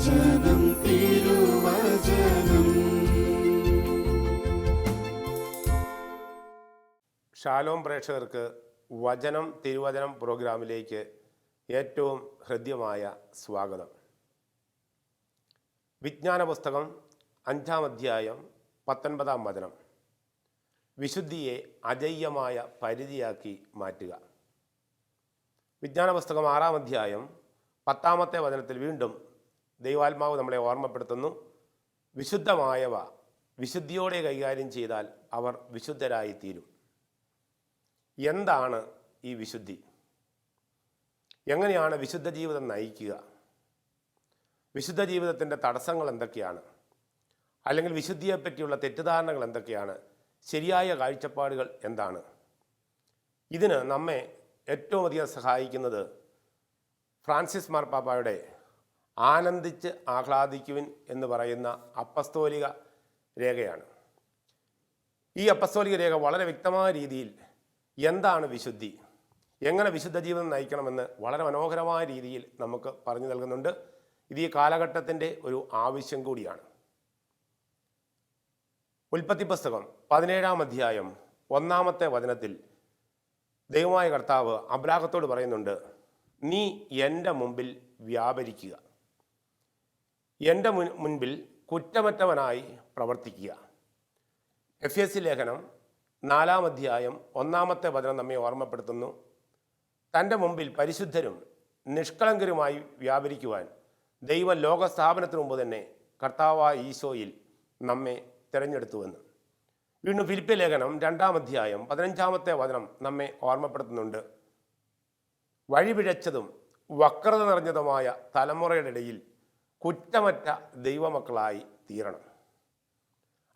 വചനം തിരുവചനം. ഷാലോം പ്രേക്ഷകർക്ക് വചനം തിരുവചനം പ്രോഗ്രാമിലേക്ക് ഏറ്റവും ഹൃദ്യമായ സ്വാഗതം. വിജ്ഞാന പുസ്തകം അഞ്ചാം അധ്യായം പത്തൊൻപതാം വചനം. വിശുദ്ധിയെ അജയ്യമായ പരിധിയാക്കി മാറ്റുക. വിജ്ഞാന പുസ്തകം ആറാം അധ്യായം പത്താമത്തെ വചനത്തിൽ വീണ്ടും ദൈവാത്മാവ് നമ്മളെ ഓർമ്മപ്പെടുത്തുന്നു. വിശുദ്ധമായവ വിശുദ്ധിയോടെ കൈകാര്യം ചെയ്താൽ അവർ വിശുദ്ധരായി തീരും എന്താണ് ഈ വിശുദ്ധി? എങ്ങനെയാണ് വിശുദ്ധ ജീവിതം നയിക്കുക? വിശുദ്ധ ജീവിതത്തിന്റെ തടസ്സങ്ങൾ എന്തൊക്കെയാണ്? അല്ലെങ്കിൽ വിശുദ്ധിയെപ്പറ്റിയുള്ള തെറ്റിദ്ധാരണകൾ എന്തൊക്കെയാണ്? ശരിയായ കാഴ്ചപ്പാടുകൾ എന്താണ്? ഇതിന് നമ്മെ ഏറ്റവും അധികം സഹായിക്കുന്നത് ഫ്രാൻസിസ് മാർപ്പാപ്പയുടെ ആനന്ദിച്ച് ആഹ്ലാദിക്കുവിൻ എന്ന് പറയുന്ന അപ്പസ്തോലിക രേഖയാണ്. ഈ അപ്പസ്തോലിക രേഖ വളരെ വ്യക്തമായ രീതിയിൽ എന്താണ് വിശുദ്ധി? എങ്ങനെ വിശുദ്ധ ജീവിതം നയിക്കണമെന്ന് വളരെ മനോഹരമായ രീതിയിൽ നമുക്ക് പറഞ്ഞു നൽകുന്നുണ്ട്. ഇത് ഈ കാലഘട്ടത്തിന്റെ ഒരു ആവശ്യം കൂടിയാണ്. ഉൽപ്പത്തി പുസ്തകം പതിനേഴാം അധ്യായം ഒന്നാമത്തെ വചനത്തിൽ ദൈവമായ കർത്താവ് അബ്രാഹത്തോട് പറയുന്നുണ്ട് നീ എന്റെ മുമ്പിൽ വ്യാപരിക്കുക. എന്റെ മുൻ മുൻപിൽ കുറ്റമറ്റവനായി പ്രവർത്തിക്കുക. എഫ് എസ് സി ലേഖനം നാലാം അധ്യായം ഒന്നാമത്തെ വചനം നമ്മെ ഓർമ്മപ്പെടുത്തുന്നു. തന്റെ മുമ്പിൽ പരിശുദ്ധരും നിഷ്കളങ്കരുമായി വ്യാപരിക്കുവാൻ ദൈവ ലോക സ്ഥാപനത്തിന് മുമ്പ് തന്നെ കർത്താവായ ഈശോയിൽ നമ്മെ തിരഞ്ഞെടുത്തുവെന്ന്. വീണ്ടും ഫിലിപ്പിയ ലേഖനം രണ്ടാം അധ്യായം പതിനഞ്ചാമത്തെ വചനം നമ്മെ ഓർമ്മപ്പെടുത്തുന്നുണ്ട്. വഴിപിഴച്ചതും വക്രത നിറഞ്ഞതുമായ തലമുറയുടെ ഇടയിൽ കുറ്റമറ്റ ദൈവമക്കളായി തീരണം.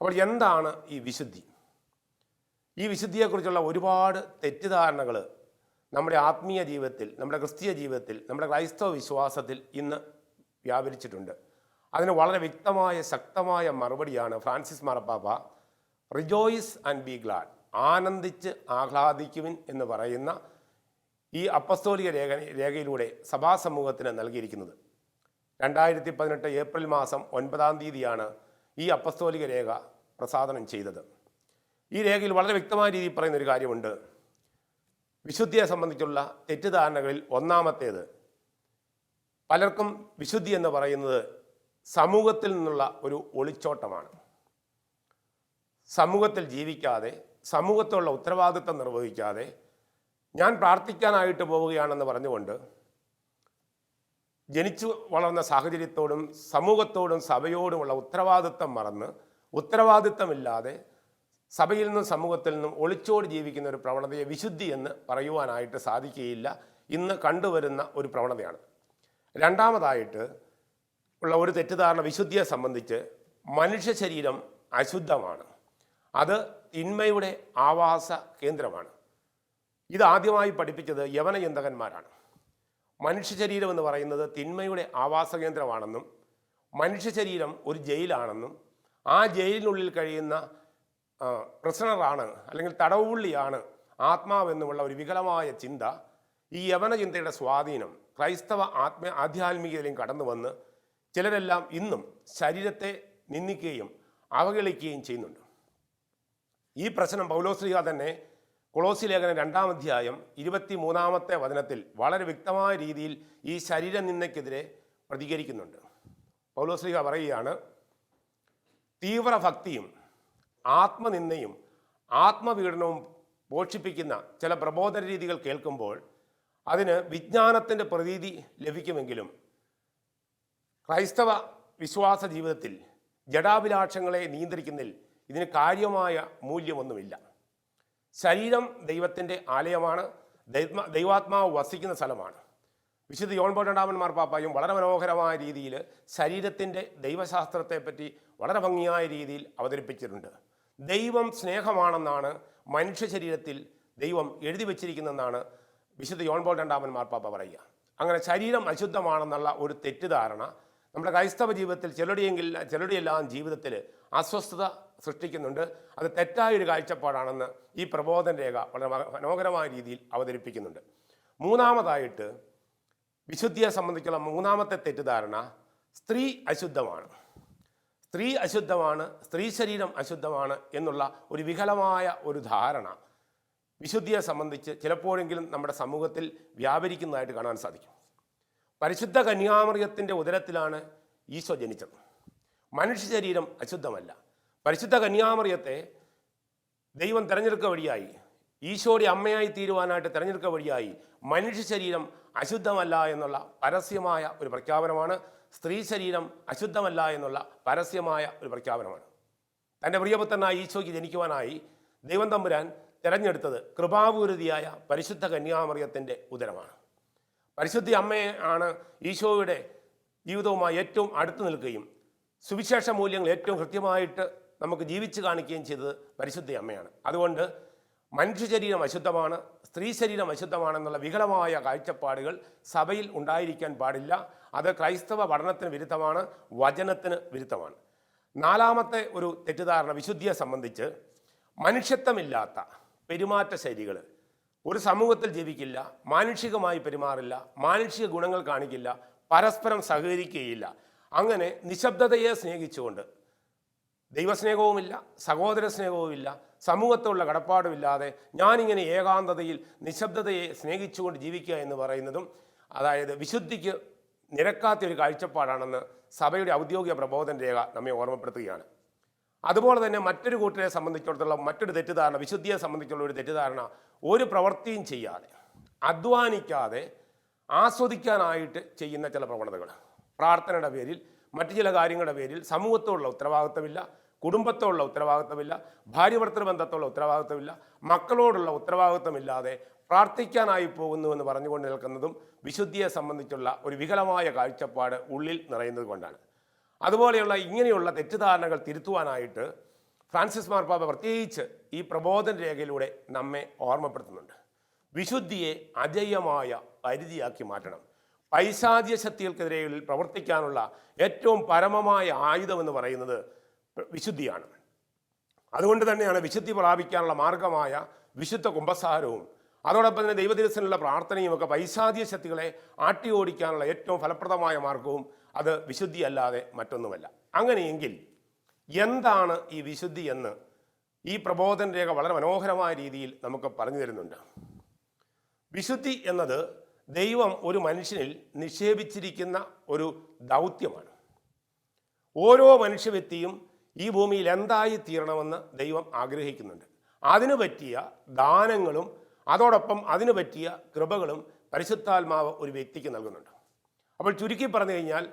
അപ്പോൾ എന്താണ് ഈ വിശുദ്ധി? ഈ വിശുദ്ധിയെക്കുറിച്ചുള്ള ഒരുപാട് തെറ്റിദ്ധാരണകൾ നമ്മുടെ ആത്മീയ ജീവിതത്തിൽ നമ്മുടെ ക്രിസ്തീയ ജീവിതത്തിൽ നമ്മുടെ ക്രൈസ്തവ വിശ്വാസത്തിൽ ഇന്ന് വ്യാപരിച്ചിട്ടുണ്ട്. അതിന് വളരെ വ്യക്തമായ ശക്തമായ മറുപടിയാണ് ഫ്രാൻസിസ് മറപ്പാപ്പ റിജോയിസ് ആൻഡ് ബി ഗ്ലാഡ് ആനന്ദിച്ച് ആഹ്ലാദിക്കുവിൻ എന്ന് പറയുന്ന ഈ അപ്പസ്തോലിക രേഖ രേഖയിലൂടെ സഭാസമൂഹത്തിന് നൽകിയിരിക്കുന്നത്. രണ്ടായിരത്തി പതിനെട്ട് ഏപ്രിൽ മാസം ഒൻപതാം തീയതിയാണ് ഈ അപ്പസ്തോലിക രേഖ പ്രസാദനം ചെയ്തത്. ഈ രേഖയിൽ വളരെ വ്യക്തമായ രീതിയിൽ പറയുന്ന ഒരു കാര്യമുണ്ട്. വിശുദ്ധിയെ സംബന്ധിച്ചുള്ള തെറ്റിദ്ധാരണകളിൽ ഒന്നാമത്തേത് പലർക്കും വിശുദ്ധി എന്ന് പറയുന്നത് സമൂഹത്തിൽ നിന്നുള്ള ഒരു ഒളിച്ചോട്ടമാണ്. സമൂഹത്തിൽ ജീവിക്കാതെ സമൂഹത്തിലുള്ള ഉത്തരവാദിത്വം നിർവഹിക്കാതെ ഞാൻ പ്രാർത്ഥിക്കാനായിട്ട് പോവുകയാണെന്ന് പറഞ്ഞുകൊണ്ട് ജനിച്ചു വളർന്ന സാഹചര്യത്തോടും സമൂഹത്തോടും സഭയോടുമുള്ള ഉത്തരവാദിത്വം മറന്ന് ഉത്തരവാദിത്തമില്ലാതെ സഭയിൽ നിന്നും സമൂഹത്തിൽ നിന്നും ഒളിച്ചോടി ജീവിക്കുന്ന ഒരു പ്രവണതയെ വിശുദ്ധി എന്ന് പറയുവാനായിട്ട് സാധിക്കുകയില്ല. ഇന്ന് കണ്ടുവരുന്ന ഒരു പ്രവണതയാണ്. രണ്ടാമതായിട്ട് ഉള്ള ഒരു തെറ്റിദ്ധാരണ വിശുദ്ധിയെ സംബന്ധിച്ച് മനുഷ്യ ശരീരം അശുദ്ധമാണ്. അത് തിന്മയുടെ ആവാസ കേന്ദ്രമാണ്. ഇത് ആദ്യമായി പഠിപ്പിച്ചത് യവനചിന്തകന്മാരാണ്. മനുഷ്യ ശരീരം എന്ന് പറയുന്നത് തിന്മയുടെ ആവാസ കേന്ദ്രമാണെന്നും മനുഷ്യ ശരീരം ഒരു ജയിലാണെന്നും ആ ജയിലിനുള്ളിൽ കഴിയുന്ന പ്രസണറാണ് അല്ലെങ്കിൽ തടവുള്ളിയാണ് ആത്മാവെന്നുമുള്ള ഒരു വികലമായ ചിന്ത ഈ യവന ചിന്തയുടെ സ്വാധീനം ക്രൈസ്തവ ആത്മ ആധ്യാത്മികതയിലും കടന്നു വന്ന് ചിലരെല്ലാം ഇന്നും ശരീരത്തെ നിന്ദിക്കുകയും അവഗണിക്കുകയും ചെയ്യുന്നുണ്ട്. ഈ പ്രശ്നം പൗലോശ്രീക തന്നെ കൊളോസി ലേഖനം രണ്ടാം അധ്യായം ഇരുപത്തി മൂന്നാമത്തെ വചനത്തിൽ വളരെ വ്യക്തമായ രീതിയിൽ ഈ ശരീര നിന്നയ്ക്കെതിരെ പ്രതികരിക്കുന്നുണ്ട് പൗലോസ്ലിഹ പറയുകയാണ് തീവ്രഭക്തിയും ആത്മനിന്ദയും ആത്മപീഡനവും പോഷിപ്പിക്കുന്ന ചില പ്രബോധന രീതികൾ കേൾക്കുമ്പോൾ അതിന് വിജ്ഞാനത്തിന്റെ പ്രതീതി ലഭിക്കുമെങ്കിലും ക്രൈസ്തവ വിശ്വാസ ജീവിതത്തിൽ ജഡാഭിലാഷങ്ങളെ നിയന്ത്രിക്കുന്നതിൽ ഇതിന് കാര്യമായ മൂല്യമൊന്നുമില്ല. ശരീരം ദൈവത്തിന്റെ ആലയമാണ്. ദൈവ ദൈവാത്മാവ് വസിക്കുന്ന സ്ഥലമാണ്. വിശുദ്ധ യോൺ പോട്ടണ്ടാമൻ മാർപ്പാപ്പായും വളരെ മനോഹരമായ രീതിയിൽ ശരീരത്തിന്റെ ദൈവശാസ്ത്രത്തെപ്പറ്റി വളരെ ഭംഗിയായ രീതിയിൽ അവതരിപ്പിച്ചിട്ടുണ്ട്. ദൈവം സ്നേഹമാണെന്നാണ് മനുഷ്യ ശരീരത്തിൽ ദൈവം എഴുതി വച്ചിരിക്കുന്നതെന്നാണ് വിശുദ്ധ യോൺ പോൾ മാർപ്പാപ്പ പറയുക. അങ്ങനെ ശരീരം അശുദ്ധമാണെന്നുള്ള ഒരു തെറ്റിദ്ധാരണ നമ്മുടെ ക്രൈസ്തവ ജീവിതത്തിൽ ചിലരുടെയെങ്കിൽ ചിലരുടെയെല്ലാം ജീവിതത്തിൽ അസ്വസ്ഥത സൃഷ്ടിക്കുന്നുണ്ട്. അത് തെറ്റായൊരു കാഴ്ചപ്പാടാണെന്ന് ഈ പ്രബോധന രേഖ വളരെ മനോഹരമായ രീതിയിൽ അവതരിപ്പിക്കുന്നുണ്ട്. മൂന്നാമതായിട്ട് വിശുദ്ധിയെ സംബന്ധിച്ചുള്ള മൂന്നാമത്തെ തെറ്റിദ്ധാരണ സ്ത്രീ അശുദ്ധമാണ്. സ്ത്രീ അശുദ്ധമാണ് സ്ത്രീ ശരീരം അശുദ്ധമാണ് എന്നുള്ള ഒരു വികലമായ ഒരു ധാരണ വിശുദ്ധിയെ സംബന്ധിച്ച് ചിലപ്പോഴെങ്കിലും നമ്മുടെ സമൂഹത്തിൽ വ്യാപരിക്കുന്നതായിട്ട് കാണാൻ സാധിക്കും. പരിശുദ്ധ കന്യാമറിയത്തിന്റെ ഉദരത്തിലാണ് ഈശോ ജനിച്ചത്. മനുഷ്യ ശരീരം അശുദ്ധമല്ല. പരിശുദ്ധ കന്യാമറിയത്തെ ദൈവം തിരഞ്ഞെടുക്ക വഴിയായി ഈശോയുടെ അമ്മയായി തീരുവാനായിട്ട് തിരഞ്ഞെടുക്ക വഴിയായി മനുഷ്യ ശരീരം അശുദ്ധമല്ല എന്നുള്ള പരസ്യമായ ഒരു പ്രഖ്യാപനമാണ്. സ്ത്രീ ശരീരം അശുദ്ധമല്ല എന്നുള്ള പരസ്യമായ ഒരു പ്രഖ്യാപനമാണ്. തന്റെ പ്രിയപുത്രനായ ഈശോയ്ക്ക് ജനിക്കുവാനായി ദൈവം തമ്പുരാൻ തിരഞ്ഞെടുത്തത് കൃപാപൂരിതിയായ പരിശുദ്ധ കന്യാമറിയത്തിന്റെ ഉദരമാണ്. പരിശുദ്ധി അമ്മയെ ആണ് ഈശോയുടെ ജീവിതവുമായി ഏറ്റവും അടുത്ത് നിൽക്കുകയും സുവിശേഷ മൂല്യങ്ങൾ ഏറ്റവും കൃത്യമായിട്ട് നമുക്ക് ജീവിച്ച് കാണിക്കുകയും ചെയ്തത് പരിശുദ്ധ അമ്മയാണ്. അതുകൊണ്ട് മനുഷ്യ ശരീരം അശുദ്ധമാണ് സ്ത്രീ ശരീരം അശുദ്ധമാണെന്നുള്ള വികലമായ കാഴ്ചപ്പാടുകൾ സഭയിൽ ഉണ്ടായിരിക്കാൻ പാടില്ല. അത് ക്രൈസ്തവ പഠനത്തിന് വിരുദ്ധമാണ് വചനത്തിന് വിരുദ്ധമാണ്. നാലാമത്തെ ഒരു തെറ്റിദ്ധാരണ വിശുദ്ധിയെ സംബന്ധിച്ച് മനുഷ്യത്വമില്ലാത്ത പെരുമാറ്റ ശൈലികൾ ഒരു സമൂഹത്തിൽ ജീവിക്കില്ല മാനുഷികമായി പെരുമാറില്ല മാനുഷിക ഗുണങ്ങൾ കാണിക്കില്ല പരസ്പരം സഹകരിക്കുകയില്ല. അങ്ങനെ നിശബ്ദതയെ സ്നേഹിച്ചുകൊണ്ട് ദൈവസ്നേഹവുമില്ല സഹോദര സ്നേഹവുമില്ല സമൂഹത്തോടുള്ള കടപ്പാടുമില്ലാതെ ഞാനിങ്ങനെ ഏകാന്തതയിൽ നിശബ്ദതയെ സ്നേഹിച്ചുകൊണ്ട് ജീവിക്കുക എന്ന് പറയുന്നതും അതായത് വിശുദ്ധിക്ക് നിരക്കാത്ത ഒരു കാഴ്ചപ്പാടാണെന്ന് സഭയുടെ ഔദ്യോഗിക പ്രബോധന രേഖ നമ്മെ ഓർമ്മപ്പെടുത്തുകയാണ്. അതുപോലെ തന്നെ മറ്റൊരു കൂട്ടരെ സംബന്ധിച്ചിടത്തോളം മറ്റൊരു തെറ്റിദ്ധാരണ വിശുദ്ധിയെ സംബന്ധിച്ചുള്ള ഒരു തെറ്റിദ്ധാരണ ഒരു പ്രവൃത്തിയും ചെയ്യാതെ അധ്വാനിക്കാതെ ആസ്വദിക്കാനായിട്ട് ചെയ്യുന്ന ചില പ്രവണതകൾ. പ്രാർത്ഥനയുടെ പേരിൽ മറ്റു ചില കാര്യങ്ങളുടെ പേരിൽ സമൂഹത്തോടുള്ള ഉത്തരവാദിത്തമില്ല കുടുംബത്തോടുള്ള ഉത്തരവാദിത്തമില്ല ഭാര്യ ഭർത്തൃ ബന്ധത്തോടുള്ള ഉത്തരവാദിത്തമില്ല മക്കളോടുള്ള ഉത്തരവാദിത്തമില്ലാതെ പ്രാർത്ഥിക്കാനായി പോകുന്നു എന്ന് പറഞ്ഞുകൊണ്ട് നിൽക്കുന്നതും വിശുദ്ധിയെ സംബന്ധിച്ചുള്ള ഒരു വികലമായ കാഴ്ചപ്പാട് ഉള്ളിൽ നിറയുന്നത് കൊണ്ടാണ്. അതുപോലെയുള്ള ഇങ്ങനെയുള്ള തെറ്റിദ്ധാരണകൾ തിരുത്തുവാനായിട്ട് ഫ്രാൻസിസ് മാർപ്പാപ്പ പ്രത്യേകിച്ച് ഈ പ്രബോധന രേഖയിലൂടെ നമ്മെ ഓർമ്മപ്പെടുത്തുന്നുണ്ട്. വിശുദ്ധിയെ അജയ്യമായ പരിധിയാക്കി മാറ്റണം. പൈശാചിക ശക്തികൾക്കെതിരെ പ്രവർത്തിക്കാനുള്ള ഏറ്റവും പരമമായ ആയുധം എന്ന് പറയുന്നത് വിശുദ്ധിയാണ്. അതുകൊണ്ട് തന്നെയാണ് വിശുദ്ധി പ്രാപിക്കാനുള്ള മാർഗമായ വിശുദ്ധ കുംഭസാരവും അതോടൊപ്പം തന്നെ ദൈവദിവസത്തിനുള്ള പ്രാർത്ഥനയും ഒക്കെ പൈശാചിക ശക്തികളെ ആട്ടി ഓടിക്കാനുള്ള ഏറ്റവും ഫലപ്രദമായ മാർഗവും അത് വിശുദ്ധിയല്ലാതെ മറ്റൊന്നുമല്ല. അങ്ങനെയെങ്കിൽ എന്താണ് ഈ വിശുദ്ധി എന്ന് ഈ പ്രബോധൻ രേഖ വളരെ മനോഹരമായ രീതിയിൽ നമുക്ക് പറഞ്ഞു തരുന്നുണ്ട്. വിശുദ്ധി എന്നത് ദൈവം ഒരു മനുഷ്യനിൽ നിക്ഷേപിച്ചിരിക്കുന്ന ഒരു ദൗത്യമാണ്. ഓരോ മനുഷ്യ വ്യക്തിയും ഈ ഭൂമിയിൽ എന്തായി തീരണമെന്ന് ദൈവം ആഗ്രഹിക്കുന്നുണ്ട്. അതിനു പറ്റിയ ദാനങ്ങളും അതോടൊപ്പം അതിനു പറ്റിയ കൃപകളും പരിശുദ്ധാത്മാവ് ഒരു വ്യക്തിക്ക് നൽകുന്നുണ്ട്. അപ്പോൾ ചുരുക്കി പറഞ്ഞു കഴിഞ്ഞാൽ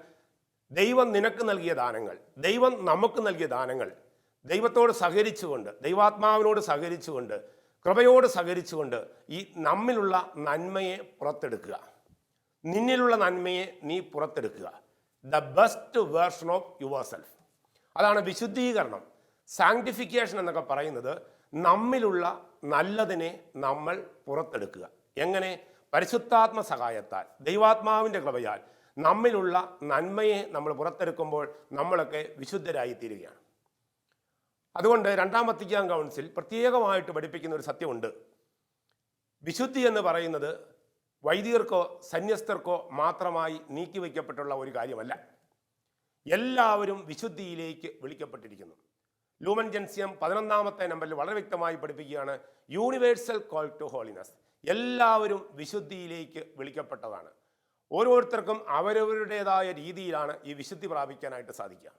ദൈവം നിനക്ക് നൽകിയ ദാനങ്ങൾ ദൈവം നമുക്ക് നൽകിയ ദാനങ്ങൾ ദൈവത്തോട് സഹകരിച്ചുകൊണ്ട് ദൈവാത്മാവിനോട് സഹകരിച്ചുകൊണ്ട് കൃപയോട് സഹകരിച്ചുകൊണ്ട് ഈ നമ്മിലുള്ള നന്മയെ പുറത്തെടുക്കുക. നിന്നിലുള്ള നന്മയെ നീ പുറത്തെടുക്കുക. The best version of yourself അതാണ് വിശുദ്ധീകരണം. സാങ്ക്ടിഫിക്കേഷൻ എന്നൊക്കെ പറയുന്നത് നമ്മിലുള്ള നല്ലതിനെ നമ്മൾ പുറത്തെടുക്കുക. എങ്ങനെ? പരിശുദ്ധാത്മ സഹായത്താൽ ദൈവാത്മാവിന്റെ കൃപയാൽ നമ്മിലുള്ള നന്മയെ നമ്മൾ പുറത്തെടുക്കുമ്പോൾ നമ്മളൊക്കെ വിശുദ്ധരായി തീരുകയാണ് അതുകൊണ്ട് രണ്ടാം വത്തിക്കാൻ കൗൺസിൽ പ്രത്യേകമായിട്ട് പഠിപ്പിക്കുന്ന ഒരു സത്യമുണ്ട്. വിശുദ്ധി എന്ന് പറയുന്നത് വൈദികർക്കോ സന്യസ്തർക്കോ മാത്രമായി നീക്കി നീക്കിവെക്കപ്പെട്ടുള്ള ഒരു കാര്യമല്ല. എല്ലാവരും വിശുദ്ധിയിലേക്ക് വിളിക്കപ്പെട്ടിരിക്കുന്നു. ലൂമൻ ജൻസിയം പതിനൊന്നാമത്തെ നമ്പറിൽ വളരെ വ്യക്തമായി പഠിപ്പിക്കുകയാണ് യൂണിവേഴ്സൽ കോൾ ടു ഹോളിനസ് എല്ലാവരും വിശുദ്ധിയിലേക്ക് വിളിക്കപ്പെട്ടതാണ്. ഓരോരുത്തർക്കും അവരവരുടേതായ രീതിയിലാണ് ഈ വിശുദ്ധി പ്രാപിക്കാനായിട്ട് സാധിക്കുക.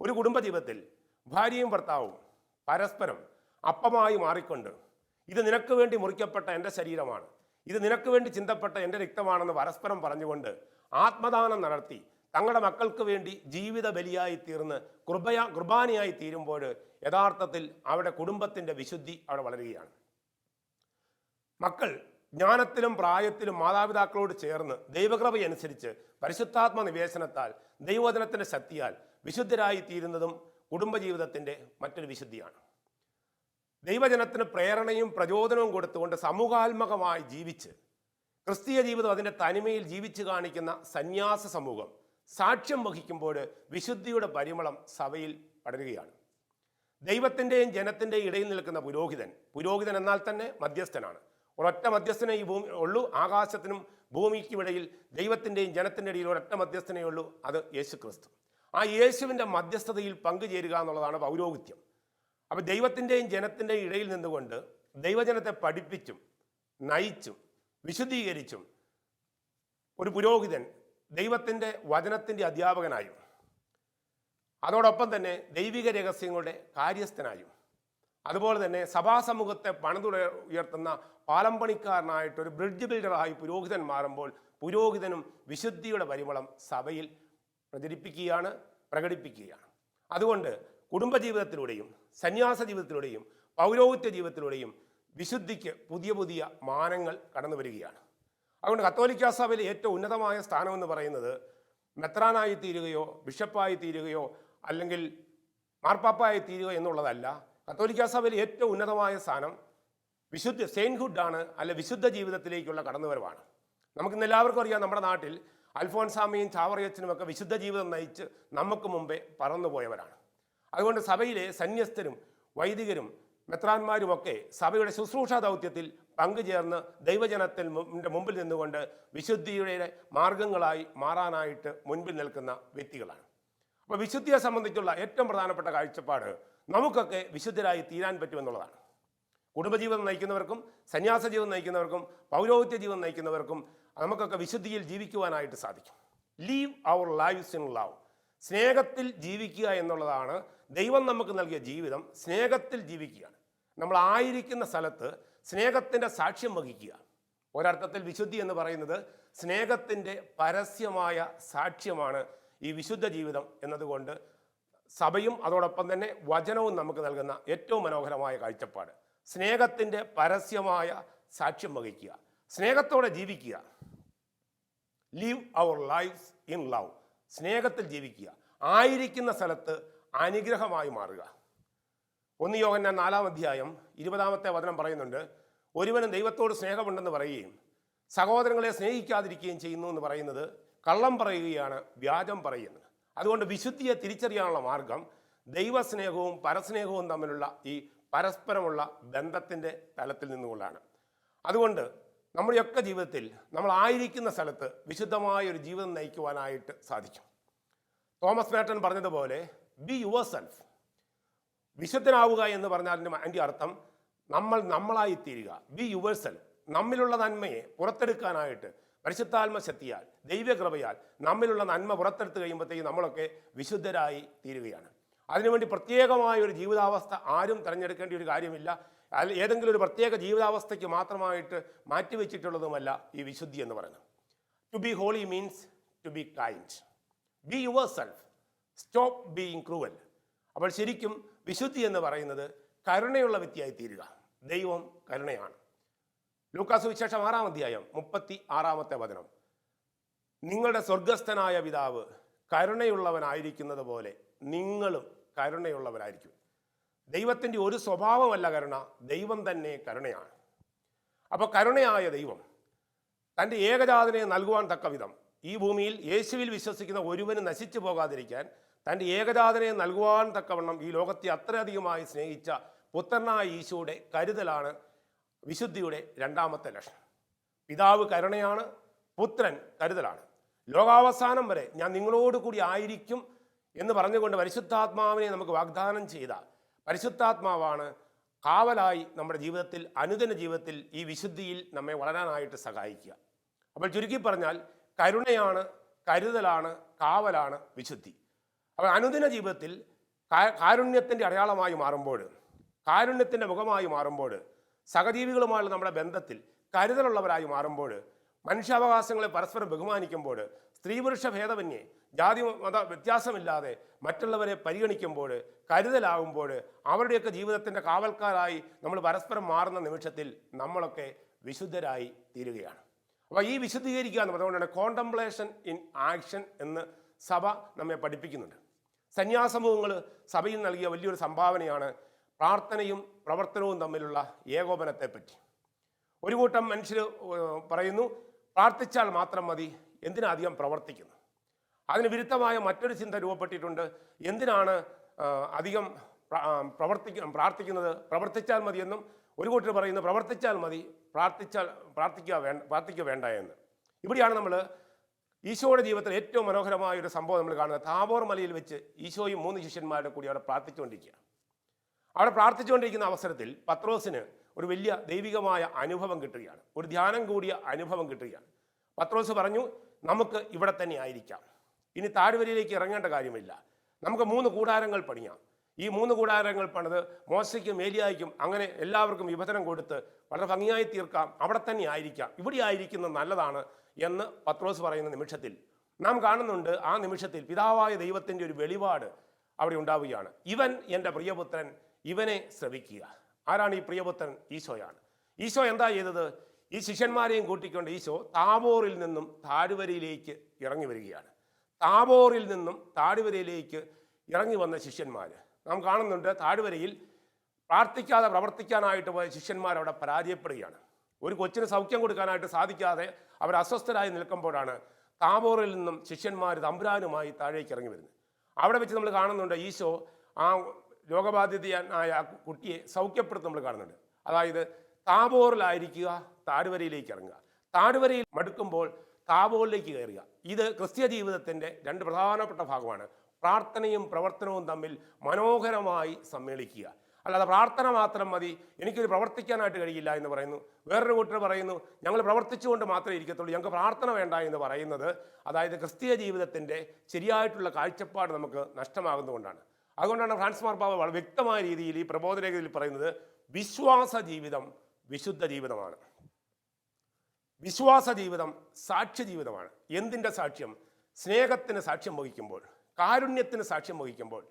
ഒരു കുടുംബജീവിതത്തിൽ ഭാര്യയും ഭർത്താവും പരസ്പരം അപ്പമായി മാറിക്കൊണ്ട് ഇത് നിനക്ക് വേണ്ടി മുറിക്കപ്പെട്ട എന്റെ ശരീരമാണ്. ഇത് നിനക്ക് വേണ്ടി ചിന്തപ്പെട്ട എന്റെ രക്തമാണെന്ന് പരസ്പരം പറഞ്ഞുകൊണ്ട് ആത്മദാനം നടത്തി തങ്ങളുടെ മക്കൾക്ക് വേണ്ടി ജീവിത ബലിയായി തീർന്ന് കുർബയ കുർബാനയായി തീരുമ്പോൾ യഥാർത്ഥത്തിൽ അവിടെ കുടുംബത്തിന്റെ വിശുദ്ധി അവിടെ വളരുകയാണ്. മക്കൾ ജ്ഞാനത്തിലും പ്രായത്തിലും മാതാപിതാക്കളോട് ചേർന്ന് ദൈവകൃപയനുസരിച്ച് പരിശുദ്ധാത്മ നിവേശനത്താൽ ദൈവവചനത്തിന്റെ ശക്തിയാൽ വിശുദ്ധരായി തീരുന്നതും കുടുംബജീവിതത്തിന്റെ മറ്റൊരു വിശുദ്ധിയാണ്. ദൈവജനത്തിന് പ്രേരണയും പ്രചോദനവും കൊടുത്തുകൊണ്ട് സമൂഹാത്മകമായി ജീവിച്ച് ക്രിസ്തീയ ജീവിതം അതിന്റെ തനിമയിൽ ജീവിച്ചു കാണിക്കുന്ന സന്യാസ സമൂഹം സാക്ഷ്യം വഹിക്കുമ്പോൾ വിശുദ്ധിയുടെ പരിമളം സഭയിൽ പടരുകയാണ്. ദൈവത്തിന്റെയും ജനത്തിന്റെയും ഇടയിൽ നിൽക്കുന്ന പുരോഹിതൻ പുരോഹിതൻ എന്നാൽ തന്നെ മധ്യസ്ഥനാണ്. ഒരൊറ്റ മധ്യസ്ഥനെ ഈ ഭൂമി ഉള്ളൂ ആകാശത്തിനും ഭൂമിക്കുമിടയിൽ ദൈവത്തിന്റെയും ജനത്തിന്റെ ഇടയിൽ ഒരൊറ്റ മധ്യസ്ഥനേ ഉള്ളൂ അത് യേശു ക്രിസ്തു ആ യേശുവിന്റെ മധ്യസ്ഥതയിൽ പങ്കുചേരുക എന്നുള്ളതാണ് പൗരോഹിത്യം. അപ്പോൾ ദൈവത്തിന്റെയും ജനത്തിന്റെയും ഇടയിൽ നിന്നുകൊണ്ട് ദൈവജനത്തെ പഠിപ്പിച്ചും നയിച്ചും വിശുദ്ധീകരിച്ചും ഒരു പുരോഹിതൻ ദൈവത്തിന്റെ വചനത്തിന്റെ അധ്യാപകനായും അതോടൊപ്പം തന്നെ ദൈവിക രഹസ്യങ്ങളുടെ കാര്യസ്ഥനായും. അതുപോലെ തന്നെ സഭാസമൂഹത്തെ പണിതുട ഉയർത്തുന്ന പാലംപണിക്കാരനായിട്ടൊരു ബ്രിഡ്ജ് ബിൽഡറായി പുരോഹിതൻ മാറുമ്പോൾ പുരോഹിതനും വിശുദ്ധിയുടെ പരിമളം സഭയിൽ പ്രചരിപ്പിക്കുകയാണ് പ്രകടിപ്പിക്കുകയാണ്. അതുകൊണ്ട് കുടുംബജീവിതത്തിലൂടെയും സന്യാസ ജീവിതത്തിലൂടെയും പൗരോഹിത്യ ജീവിതത്തിലൂടെയും വിശുദ്ധിക്ക് പുതിയ പുതിയ മാനങ്ങൾ കടന്നു വരികയാണ് അതുകൊണ്ട് കത്തോലിക്ക സഭയിൽ ഏറ്റവും ഉന്നതമായ സ്ഥാനം എന്ന് പറയുന്നത് മെത്രാനായി തീരുകയോ ബിഷപ്പായി തീരുകയോ അല്ലെങ്കിൽ മാർപ്പാപ്പായി തീരുക എന്നുള്ളതല്ല. കത്തോലിക്ക സഭയിൽ ഏറ്റവും ഉന്നതമായ സ്ഥാനം വിശുദ്ധ സെയിൻഹുഡ് ആണ് അല്ലെ വിശുദ്ധ ജീവിതത്തിലേക്കുള്ള കടന്നുവരവാണ്. നമുക്കിന്ന് എല്ലാവർക്കും അറിയാം നമ്മുടെ നാട്ടിൽ അൽഫോൻസാമയും ചാവറയച്ചനും ഒക്കെ വിശുദ്ധ ജീവിതം നയിച്ച് നമുക്ക് മുമ്പേ പറന്നുപോയവരാണ്. അതുകൊണ്ട് സഭയിലെ സന്യസ്തരും വൈദികരും മെത്രാന്മാരുമൊക്കെ സഭയുടെ ശുശ്രൂഷാ ദൗത്യത്തിൽ പങ്കുചേർന്ന് ദൈവജനത്തിൽ മുമ്പിൽ നിന്നുകൊണ്ട് വിശുദ്ധിയുടെ മാർഗങ്ങളായി മാറാനായിട്ട് മുൻപിൽ നിൽക്കുന്ന വ്യക്തികളാണ്. അപ്പോൾ വിശുദ്ധിയെ സംബന്ധിച്ചുള്ള ഏറ്റവും പ്രധാനപ്പെട്ട കാഴ്ചപ്പാട് നമുക്കൊക്കെ വിശുദ്ധരായി തീരാൻ പറ്റുമെന്നുള്ളതാണ്. കുടുംബജീവിതം നയിക്കുന്നവർക്കും സന്യാസ ജീവിതം നയിക്കുന്നവർക്കും പൗരോഹിത്യ ജീവിതം നയിക്കുന്നവർക്കും നമുക്കൊക്കെ വിശുദ്ധിയിൽ ജീവിക്കുവാനായിട്ട് സാധിക്കും. Live our lives in love സ്നേഹത്തിൽ ജീവിക്കുക എന്നുള്ളതാണ് ദൈവം നമുക്ക് നൽകിയ ജീവിതം. സ്നേഹത്തിൽ ജീവിക്കുകയാണ്. നമ്മൾ ആയിരിക്കുന്ന സ്ഥലത്ത് സ്നേഹത്തിന്റെ സാക്ഷ്യം വഹിക്കുക. ഒരർത്ഥത്തിൽ വിശുദ്ധി എന്ന് പറയുന്നത് സ്നേഹത്തിന്റെ പരസ്യമായ സാക്ഷ്യമാണ് ഈ വിശുദ്ധ ജീവിതം എന്നതുകൊണ്ട് സഭയും അതോടൊപ്പം തന്നെ വചനവും നമുക്ക് നൽകുന്ന ഏറ്റവും മനോഹരമായ കാഴ്ചപ്പാട്. സ്നേഹത്തിന്റെ പരസ്യമായ സാക്ഷ്യം വഹിക്കുക. സ്നേഹത്തോടെ ജീവിക്കുക. Live our lifes in love സ്നേഹത്തിൽ ജീവിക്കുക. ആയിരിക്കുന്ന സ്ഥലത്ത് അനുഗ്രഹമായി മാറുക. ഒന്ന് യോഹന്നാൻ നാലാം അധ്യായം ഇരുപതാമത്തെ വചനം പറയുന്നുണ്ട് ഒരുവനും ദൈവത്തോട് സ്നേഹമുണ്ടെന്ന് പറയുകയും സഹോദരങ്ങളെ സ്നേഹിക്കാതിരിക്കുകയും ചെയ്യുന്നു എന്ന് പറയുന്നത് കള്ളം പറയുകയാണ് വ്യാജം പറയുന്നത്. അതുകൊണ്ട് വിശുദ്ധിയെ തിരിച്ചറിയാനുള്ള മാർഗം ദൈവസ്നേഹവും പരസ്നേഹവും തമ്മിലുള്ള ഈ പരസ്പരമുള്ള ബന്ധത്തിന്റെ തലത്തിൽ നിന്നുകൊണ്ടാണ് അതുകൊണ്ട് നമ്മുടെയൊക്കെ ജീവിതത്തിൽ നമ്മൾ ആയിരിക്കുന്ന സ്ഥലത്ത് വിശുദ്ധമായ ഒരു ജീവിതം നയിക്കുവാനായിട്ട് സാധിക്കും. തോമസ് മേട്ടൻ പറഞ്ഞതുപോലെ ബി യുവർ സെൽഫ് വിശുദ്ധനാവുക എന്ന് പറഞ്ഞാൽ അതിന്റെ അർത്ഥം നമ്മൾ നമ്മളായി തീരുക ബി യുവർ സെൽഫ് നമ്മിലുള്ള നന്മയെ പുറത്തെടുക്കാനായിട്ട് പരിശുദ്ധാത്മ ശക്തിയാൽ ദൈവകൃപയാൽ നമ്മിലുള്ള നന്മ പുറത്തെടുത്ത് കഴിയുമ്പോഴത്തേക്കും നമ്മളൊക്കെ വിശുദ്ധരായി തീരുകയാണ്. അതിനുവേണ്ടി പ്രത്യേകമായ ഒരു ജീവിതാവസ്ഥ ആരും തിരഞ്ഞെടുക്കേണ്ട ഒരു കാര്യമില്ല. ഏതെങ്കിലും ഒരു പ്രത്യേക ജീവിതാവസ്ഥയ്ക്ക് മാത്രമായിട്ട് മാറ്റിവെച്ചിട്ടുള്ളതുമല്ല ഈ വിശുദ്ധി എന്ന് പറയുന്നത്. To be holy means to be kind be yourself stop being cruel അപ്പോൾ ശരിക്കും വിശുദ്ധി എന്ന് പറയുന്നത് കരുണയുള്ള വ്യക്തിയായി തീരുക. ദൈവം കരുണയാണ്. ലൂക്കാസ് വിശേഷം ആറാം അധ്യായം മുപ്പത്തി ആറാമത്തെ വചനം. നിങ്ങളുടെ സ്വർഗസ്ഥനായ പിതാവ് കരുണയുള്ളവനായിരിക്കുന്നത് പോലെ നിങ്ങളും കരുണയുള്ളവരായിരിക്കും. ദൈവത്തിന്റെ ഒരു സ്വഭാവമല്ല കരുണ ദൈവം തന്നെ കരുണയാണ്. അപ്പോൾ കരുണയായ ദൈവം തന്റെ ഏകജാതനെ നൽകുവാൻ തക്ക വിധം ഈ ഭൂമിയിൽ യേശുവിൽ വിശ്വസിക്കുന്ന ഒരുവന് നശിച്ചു പോകാതിരിക്കാൻ തന്റെ ഏകജാതനെ നൽകുവാൻ തക്കവണ്ണം ഈ ലോകത്തെ അത്രയധികമായി സ്നേഹിച്ച പുത്രനായ ഈശോയുടെ കരുതലാണ് വിശുദ്ധിയുടെ രണ്ടാമത്തെ ലക്ഷണം. പിതാവ് കരുണയാണ് പുത്രൻ കരുതലാണ്. ലോകാവസാനം വരെ ഞാൻ നിങ്ങളോട് കൂടി ആയിരിക്കും എന്ന് പറഞ്ഞുകൊണ്ട് പരിശുദ്ധാത്മാവിനെ നമുക്ക് വാഗ്ദാനം ചെയ്ത പരിശുദ്ധാത്മാവാണ് കാവലായി നമ്മുടെ ജീവിതത്തിൽ അനുദിന ജീവിതത്തിൽ ഈ വിശുദ്ധിയിൽ നമ്മെ വളരാനായിട്ട് സഹായിക്കുക. അപ്പോൾ ചുരുക്കി പറഞ്ഞാൽ കരുണയാണ് കരുതലാണ് കാവലാണ് വിശുദ്ധി. അപ്പോൾ അനുദിന ജീവിതത്തിൽ കാരുണ്യത്തിന്റെ അടയാളമായി മാറുമ്പോൾ കാരുണ്യത്തിന്റെ മുഖമായി മാറുമ്പോൾ സഹജീവികളുമായുള്ള നമ്മുടെ ബന്ധത്തിൽ കരുതലുള്ളവരായി മാറുമ്പോൾ മനുഷ്യാവകാശങ്ങളെ പരസ്പരം ബഹുമാനിക്കുമ്പോൾ സ്ത്രീ പുരുഷ ഭേദമന്യേ ജാതി മത വ്യത്യാസമില്ലാതെ മറ്റുള്ളവരെ പരിഗണിക്കുമ്പോൾ കരുതലാകുമ്പോൾ അവരുടെയൊക്കെ ജീവിതത്തിന്റെ കാവൽക്കാരായി നമ്മൾ പരസ്പരം മാറുന്ന നിമിഷത്തിൽ നമ്മളൊക്കെ വിശുദ്ധരായി തീരുകയാണ്. അപ്പോൾ ഈ വിശുദ്ധീകരിക്കുക എന്ന് പറഞ്ഞുകൊണ്ടാണ് കോണ്ടംപ്ലേഷൻ ഇൻ ആക്ഷൻ എന്ന് സഭ നമ്മെ പഠിപ്പിക്കുന്നുണ്ട്. സന്യാസമൂഹങ്ങൾ സഭയിൽ നൽകിയ വലിയൊരു സംഭാവനയാണ് പ്രാർത്ഥനയും പ്രവർത്തനവും തമ്മിലുള്ള ഏകോപനത്തെപ്പറ്റി. ഒരു കൂട്ടം മനുഷ്യർ പറയുന്നു പ്രാർത്ഥിച്ചാൽ മാത്രം മതി എന്തിനധികം പ്രവർത്തിക്കുന്നു? അതിന് വിരുദ്ധമായ മറ്റൊരു ചിന്ത രൂപപ്പെട്ടിട്ടുണ്ട്. എന്തിനാണ് അധികം പ്ര- ആ, പ്രവർത്തിക്ക പ്രാർത്ഥിക്കുന്നത്? പ്രവർത്തിച്ചാൽ മതി എന്നും ഒരു കൂട്ടർ പറയുന്നു പ്രവർത്തിച്ചാൽ മതി പ്രാർത്ഥിച്ചാൽ പ്രാർത്ഥിക്കുക വേണ്ട പ്രാർത്ഥിക്കുക വേണ്ട എന്ന്. ഇവിടെയാണ് നമ്മൾ ഈശോയുടെ ജീവിതത്തിൽ ഏറ്റവും മനോഹരമായ ഒരു സംഭവം നമ്മൾ കാണുന്നത് താബോർ മലയിൽ വെച്ച് ഈശോയും മൂന്ന് ശിഷ്യന്മാരുടെ കൂടി അവിടെ പ്രാർത്ഥിച്ചുകൊണ്ടിരിക്കുക. അവിടെ പ്രാർത്ഥിച്ചുകൊണ്ടിരിക്കുന്ന അവസരത്തിൽ പത്രോസിന് ഒരു വലിയ ദൈവികമായ അനുഭവം കിട്ടുകയാണ്. ഒരു ധ്യാനം കൂടിയ അനുഭവം കിട്ടുകയാണ്. പത്രോസ് പറഞ്ഞു നമുക്ക് ഇവിടെ തന്നെ ആയിരിക്കാം. ഇനി താഴ്വരയിലേക്ക് ഇറങ്ങേണ്ട കാര്യമില്ല. നമുക്ക് മൂന്ന് കൂടാരങ്ങൾ പണിയാം. ഈ മൂന്ന് കൂടാരങ്ങൾ പണിത് മോശയ്ക്കും ഏലിയായിക്കും അങ്ങനെ എല്ലാവർക്കും വിഭജനം കൊടുത്ത് വളരെ ഭംഗിയായി തീർക്കാം. അവിടെ തന്നെ ആയിരിക്കാം. ഇവിടെ ആയിരിക്കുന്നത് നല്ലതാണ് എന്ന് പത്രോസ് പറയുന്ന നിമിഷത്തിൽ. നാം കാണുന്നുണ്ട് ആ നിമിഷത്തിൽ പിതാവായ ദൈവത്തിന്റെ ഒരു വെളിപാട് അവിടെ ഉണ്ടാവുകയാണ്. ഇവൻ എന്റെ പ്രിയപുത്രൻ ഇവനെ ശ്രവിക്കുക. ആരാണ് ഈ പ്രിയപുത്രൻ? ഈശോയാണ്. ഈശോ എന്താ ചെയ്തത്? ഈ ശിഷ്യന്മാരെയും കൂട്ടിക്കൊണ്ട് ഈശോ താബോറിൽ നിന്നും താഴ്വരയിലേക്ക് ഇറങ്ങി വരികയാണ്. താബോറിൽ നിന്നും താഴ്വരയിലേക്ക് ഇറങ്ങി വന്ന ശിഷ്യന്മാർ നാം കാണുന്നുണ്ട് താഴ്വരയിൽ പ്രാർത്ഥിക്കാതെ പ്രവർത്തിക്കാനായിട്ട് പോയ ശിഷ്യന്മാർ അവിടെ പരാജയപ്പെടുകയാണ്. ഒരു കൊച്ചിന് സൗഖ്യം കൊടുക്കാനായിട്ട് സാധിക്കാതെ അവർ അസ്വസ്ഥരായി നിൽക്കുമ്പോഴാണ് താബോറിൽ നിന്നും ശിഷ്യന്മാർ തമ്പുരാനുമായി താഴേക്ക് ഇറങ്ങി വരുന്നത്. അവിടെ വെച്ച് നമ്മൾ കാണുന്നുണ്ട് ഈശോ ആ രോഗബാധിതനായ കുട്ടിയെ സൗഖ്യപ്പെടുത്തും നമ്മൾ കാണുന്നുണ്ട്. അതായത് താബോറിലായിരിക്കുക താഴ്വരയിലേക്ക് ഇറങ്ങുക. താഴ്വരയിൽ മടുക്കുമ്പോൾ താബോറിലേക്ക് കയറുക. ഇത് ക്രിസ്ത്യ ജീവിതത്തിന്റെ രണ്ട് പ്രധാനപ്പെട്ട ഭാഗമാണ്. പ്രാർത്ഥനയും പ്രവർത്തനവും തമ്മിൽ മനോഹരമായി സമ്മേളിക്കുക. അല്ലാതെ പ്രാർത്ഥന മാത്രം മതി എനിക്കൊരു പ്രവർത്തിക്കാനായിട്ട് കഴിയില്ല എന്ന് പറയുന്നു. വേറൊരു കൂട്ടർ പറയുന്നു ഞങ്ങൾ പ്രവർത്തിച്ചുകൊണ്ട് മാത്രമേ ഇരിക്കത്തുള്ളൂ ഞങ്ങൾക്ക് പ്രാർത്ഥന വേണ്ട എന്ന് പറയുന്നത് അതായത് ക്രിസ്തീയ ജീവിതത്തിന്റെ ശരിയായിട്ടുള്ള കാഴ്ചപ്പാട് നമുക്ക് നഷ്ടമാകുന്നതുകൊണ്ടാണ്. അതുകൊണ്ടാണ് ഫ്രാൻസ് മാർപ്പാവ വളരെ വ്യക്തമായ രീതിയിൽ ഈ പ്രബോധരേഖയിൽ പറയുന്നത് വിശ്വാസ ജീവിതം വിശുദ്ധ ജീവിതമാണ്. വിശ്വാസ ജീവിതം സാക്ഷ്യ ജീവിതമാണ്. എന്തിന്റെ സാക്ഷ്യം? സ്നേഹത്തിന് സാക്ഷ്യം വഹിക്കുമ്പോൾ. കാരുണ്യത്തിന് സാക്ഷ്യം വഹിക്കുമ്പോൾ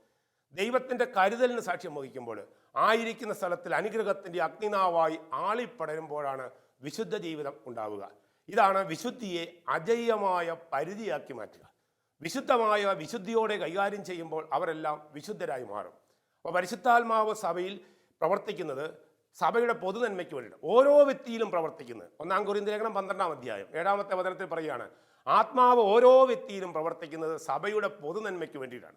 ദൈവത്തിന്റെ കരുതലിന് സാക്ഷ്യം വഹിക്കുമ്പോൾ ആയിരിക്കുന്ന സ്ഥലത്തിൽ അനുഗ്രഹത്തിന്റെ അഗ്നിനാവായി ആളിപ്പടരുമ്പോഴാണ് വിശുദ്ധ ജീവിതം ഉണ്ടാവുക. ഇതാണ് വിശുദ്ധിയെ അജയ്യമായ പരിധിയാക്കി മാറ്റുക. വിശുദ്ധമായ വിശുദ്ധിയോടെ കൈകാര്യം ചെയ്യുമ്പോൾ അവരെല്ലാം വിശുദ്ധരായി മാറും. അപ്പോൾ പരിശുദ്ധാത്മാവ് സഭയിൽ പ്രവർത്തിക്കുന്നത് സഭയുടെ പൊതുനന്മയ്ക്ക് വേണ്ടിയിട്ട് ഓരോ വ്യക്തിയിലും പ്രവർത്തിക്കുന്നത്. ഒന്നാം കുറിന്ത ലേഖനം പന്ത്രണ്ടാം അധ്യായം ഏഴാമത്തെ വചനത്തിൽ പറയുകയാണ് ആത്മാവ് ഓരോ വ്യക്തിയിലും പ്രവർത്തിക്കുന്നത് സഭയുടെ പൊതുനന്മയ്ക്ക് വേണ്ടിയിട്ടാണ്.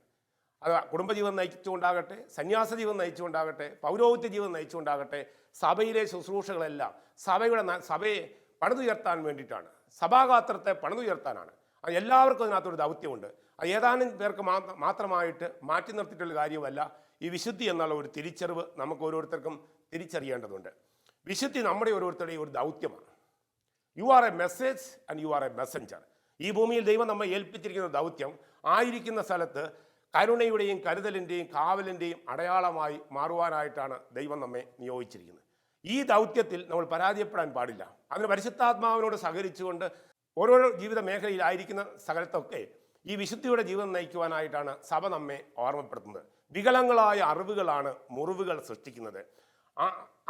അത് കുടുംബജീവൻ നയിച്ചുകൊണ്ടാകട്ടെ സന്യാസ ജീവൻ നയിച്ചുകൊണ്ടാകട്ടെ പൗരോഹിത്യ ജീവൻ നയിച്ചുകൊണ്ടാകട്ടെ സഭയിലെ ശുശ്രൂഷകളെല്ലാം സഭയുടെ സഭയെ പണിതുയർത്താൻ വേണ്ടിയിട്ടാണ്. സഭാഗാത്രത്തെ പണിതുയർത്താനാണ്. അത് എല്ലാവർക്കും അതിനകത്തൊരു ദൗത്യമുണ്ട്. അത് ഏതാനും പേർക്ക് മാത്രമായിട്ട് മാറ്റി നിർത്തിയിട്ടുള്ള കാര്യമല്ല. ഈ വിശുദ്ധി എന്നുള്ള ഒരു തിരിച്ചറിവ് നമുക്ക് ഓരോരുത്തർക്കും തിരിച്ചറിയേണ്ടതുണ്ട്. വിശുദ്ധി നമ്മുടെ ഓരോരുത്തരുടെയും ഒരു ദൗത്യമാണ്. You are a message and you are a messenger ഈ ഭൂമിയിൽ ദൈവം നമ്മെ ഏൽപ്പിച്ചിരിക്കുന്ന ദൗത്യം ആയിരിക്കുന്ന സ്ഥലത്ത് കരുണയുടെയും കരുതലിന്റെയും കാവലിന്റെയും അടയാളമായി മാറുവാനായിട്ടാണ് ദൈവം നമ്മെ നിയോഗിച്ചിരിക്കുന്നത്. ഈ ദൗത്യത്തിൽ നമ്മൾ പരാജയപ്പെടാൻ പാടില്ല. അതിന് പരിശുദ്ധാത്മാവിനോട് സഹകരിച്ചുകൊണ്ട് ഓരോ ജീവിത മേഖലയിലായിരിക്കുന്ന സ്ഥലത്തൊക്കെ ഈ വിശുദ്ധിയുടെ ജീവിതം നയിക്കുവാനായിട്ടാണ് സഭ നമ്മെ ഓർമ്മപ്പെടുത്തുന്നത്. വികലങ്ങളായ അറിവുകളാണ് മുറിവുകൾ സൃഷ്ടിക്കുന്നത്.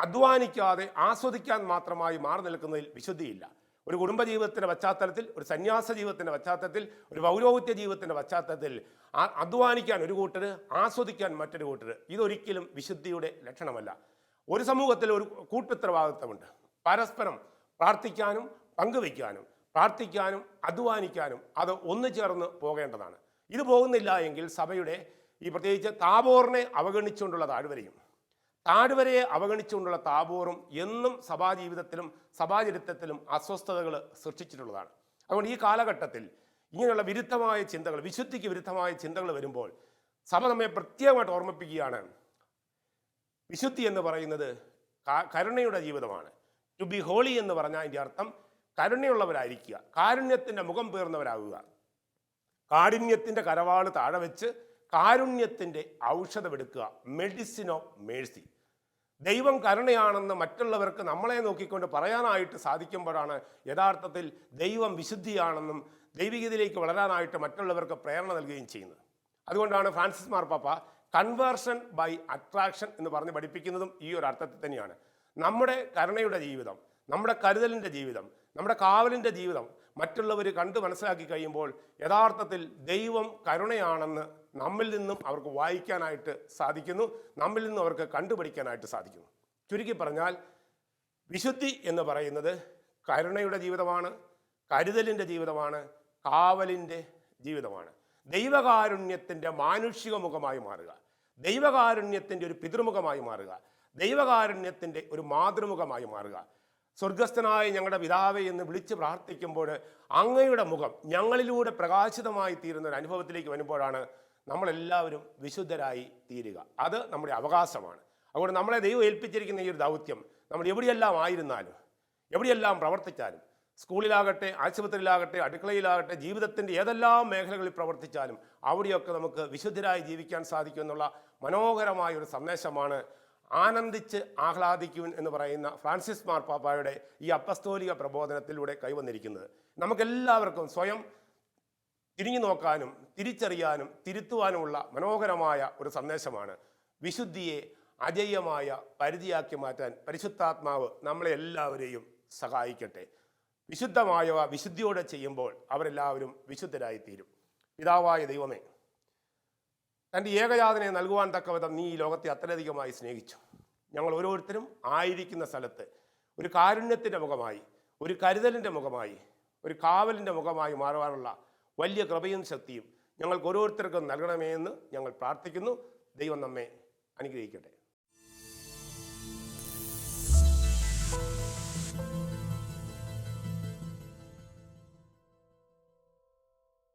അധ്വാനിക്കാതെ ആസ്വദിക്കാൻ മാത്രമായി മാറി നിൽക്കുന്നതിൽ വിശുദ്ധിയില്ല. ഒരു കുടുംബജീവിതത്തിന്റെ പശ്ചാത്തലത്തിൽ ഒരു സന്യാസ ജീവിതത്തിന്റെ പശ്ചാത്തലത്തിൽ ഒരു പൗരോഹിത്യ ജീവിതത്തിന്റെ പശ്ചാത്തലത്തിൽ അധ്വാനിക്കാൻ ഒരു കൂട്ടർ ആസ്വദിക്കാൻ മറ്റൊരു കൂട്ടർ ഇതൊരിക്കലും വിശുദ്ധിയുടെ ലക്ഷണമല്ല. ഒരു സമൂഹത്തിൽ ഒരു കൂട്ടുത്തരവാദിത്വമുണ്ട് പരസ്പരം പ്രാർത്ഥിക്കാനും പങ്കുവയ്ക്കാനും പ്രാർത്ഥിക്കാനും അധ്വാനിക്കാനും അത് ഒന്നു ചേർന്ന് പോകേണ്ടതാണ്. ഇത് പോകുന്നില്ല എങ്കിൽ സഭയുടെ ഈ പ്രത്യേകിച്ച് താബോറിനെ അവഗണിച്ചുകൊണ്ടുള്ള താഴ്വരയും താഴ്വരയെ അവഗണിച്ചുകൊണ്ടുള്ള താബോറും എന്നും സഭാജീവിതത്തിലും സഭാചരിത്രത്തിലും അസ്വസ്ഥതകൾ സൃഷ്ടിച്ചിട്ടുള്ളതാണ്. അതുകൊണ്ട് ഈ കാലഘട്ടത്തിൽ ഇങ്ങനെയുള്ള വിരുദ്ധമായ ചിന്തകൾ വിശുദ്ധിക്ക് വിരുദ്ധമായ ചിന്തകൾ വരുമ്പോൾ സഭ നമ്മെ പ്രത്യേകമായിട്ട് ഓർമ്മിപ്പിക്കുകയാണ്. വിശുദ്ധി എന്ന് പറയുന്നത് കരുണയുടെ ജീവിതമാണ്. ടു ബി ഹോളി എന്ന് പറഞ്ഞാൽ അതിന്റെ അർത്ഥം കരുണയുള്ളവരായിരിക്കുക കാരുണ്യത്തിന്റെ മുഖം പേർന്നവരാകുക. കാഠിന്യത്തിന്റെ കരവാൾ താഴെ വെച്ച് കാരുണ്യത്തിന്റെ ഔഷധമെടുക്കുക മെഡിസിൻ ഓഫ് മേഴ്സി ദൈവം കരുണയാണെന്ന് മറ്റുള്ളവർക്ക് നമ്മളെ നോക്കിക്കൊണ്ട് പറയാനായിട്ട് സാധിക്കുമ്പോഴാണ് യഥാർത്ഥത്തിൽ ദൈവം വിശുദ്ധിയാണെന്നും ദൈവികതയിലേക്ക് വളരാനായിട്ട് മറ്റുള്ളവർക്ക് പ്രേരണ നൽകുകയും ചെയ്യുന്നത്. അതുകൊണ്ടാണ് ഫ്രാൻസിസ് മാർപ്പാപ്പ കൺവേർഷൻ ബൈ അട്രാക്ഷൻ എന്ന് പറഞ്ഞ് പഠിപ്പിക്കുന്നതും ഈ ഒരു അർത്ഥത്തിൽ തന്നെയാണ്. നമ്മുടെ കരുണയുടെ ജീവിതം നമ്മുടെ കരുതലിന്റെ ജീവിതം നമ്മുടെ കാവലിന്റെ ജീവിതം മറ്റുള്ളവർ കണ്ട് മനസ്സിലാക്കി കഴിയുമ്പോൾ യഥാർത്ഥത്തിൽ ദൈവം കരുണയാണെന്ന് നമ്മിൽ നിന്നും അവർക്ക് വായിക്കാനായിട്ട് സാധിക്കുന്നു. നമ്മിൽ നിന്നും അവർക്ക് കണ്ടുപിടിക്കാനായിട്ട് സാധിക്കുന്നു. ചുരുക്കി പറഞ്ഞാൽ വിശുദ്ധി എന്ന് പറയുന്നത് കരുണയുടെ ജീവിതമാണ് കരുതലിന്റെ ജീവിതമാണ് കാവലിന്റെ ജീവിതമാണ്. ദൈവകാരുണ്യത്തിന്റെ മാനുഷിക മുഖമായി മാറുക. ദൈവകാരുണ്യത്തിന്റെ ഒരു പിതൃമുഖമായി മാറുക. ദൈവകാരുണ്യത്തിന്റെ ഒരു മാതൃമുഖമായി മാറുക. സ്വർഗസ്ഥനായ ഞങ്ങളുടെ പിതാവെ എന്ന് വിളിച്ച് പ്രാർത്ഥിക്കുമ്പോൾ അങ്ങയുടെ മുഖം ഞങ്ങളിലൂടെ പ്രകാശിതമായി തീരുന്ന ഒരു അനുഭവത്തിലേക്ക് വരുമ്പോഴാണ് നമ്മളെല്ലാവരും വിശുദ്ധരായി തീരുക. അത് നമ്മുടെ അവകാശമാണ്. അതുകൊണ്ട് നമ്മളെ ദൈവം ഏൽപ്പിച്ചിരിക്കുന്ന ഈ ഒരു ദൗത്യം നമ്മൾ എവിടെയെല്ലാം ആയിരുന്നാലും എവിടെയെല്ലാം പ്രവർത്തിച്ചാലും സ്കൂളിലാകട്ടെ ആശുപത്രിയിലാകട്ടെ അടുക്കളയിലാകട്ടെ ജീവിതത്തിന്റെ ഏതെല്ലാം മേഖലകളിൽ പ്രവർത്തിച്ചാലും അവിടെയൊക്കെ നമുക്ക് വിശുദ്ധരായി ജീവിക്കാൻ സാധിക്കും എന്നുള്ള മനോഹരമായ ഒരു സന്ദേശമാണ് ആനന്ദിച്ച് ആഹ്ലാദിക്കുവിൻ എന്ന് പറയുന്ന ഫ്രാൻസിസ് മാർപ്പാപ്പായുടെ ഈ അപ്പസ്തോലിക പ്രബോധനത്തിലൂടെ കൈവന്നിരിക്കുന്നത്. നമുക്കെല്ലാവർക്കും സ്വയം തിരിഞ്ഞു നോക്കാനും തിരിച്ചറിയാനും തിരുത്തുവാനുമുള്ള മനോഹരമായ ഒരു സന്ദേശമാണ്. വിശുദ്ധിയെ അജയ്യമായ പരിധിയാക്കി മാറ്റാൻ പരിശുദ്ധാത്മാവ് നമ്മളെ എല്ലാവരെയും സഹായിക്കട്ടെ. വിശുദ്ധമായവ വിശുദ്ധിയോടെ ചെയ്യുമ്പോൾ അവരെല്ലാവരും വിശുദ്ധരായിത്തീരും. പിതാവായ ദൈവമേ തന്റെ ഏകജാതനെ നൽകുവാൻ തക്കവിധം നീ ഈ ലോകത്തെ അത്രയധികമായി സ്നേഹിച്ചു. ഞങ്ങൾ ഓരോരുത്തരും ആയിരിക്കുന്ന സ്ഥലത്ത് ഒരു കാരുണ്യത്തിന്റെ മുഖമായി ഒരു കരുതലിന്റെ മുഖമായി ഒരു കാവലിന്റെ മുഖമായി മാറുവാനുള്ള വലിയ കൃപയും ശക്തിയും ഞങ്ങൾക്ക് ഓരോരുത്തർക്കും നൽകണമേ എന്ന് ഞങ്ങൾ പ്രാർത്ഥിക്കുന്നു. ദൈവം നമ്മെ അനുഗ്രഹിക്കട്ടെ.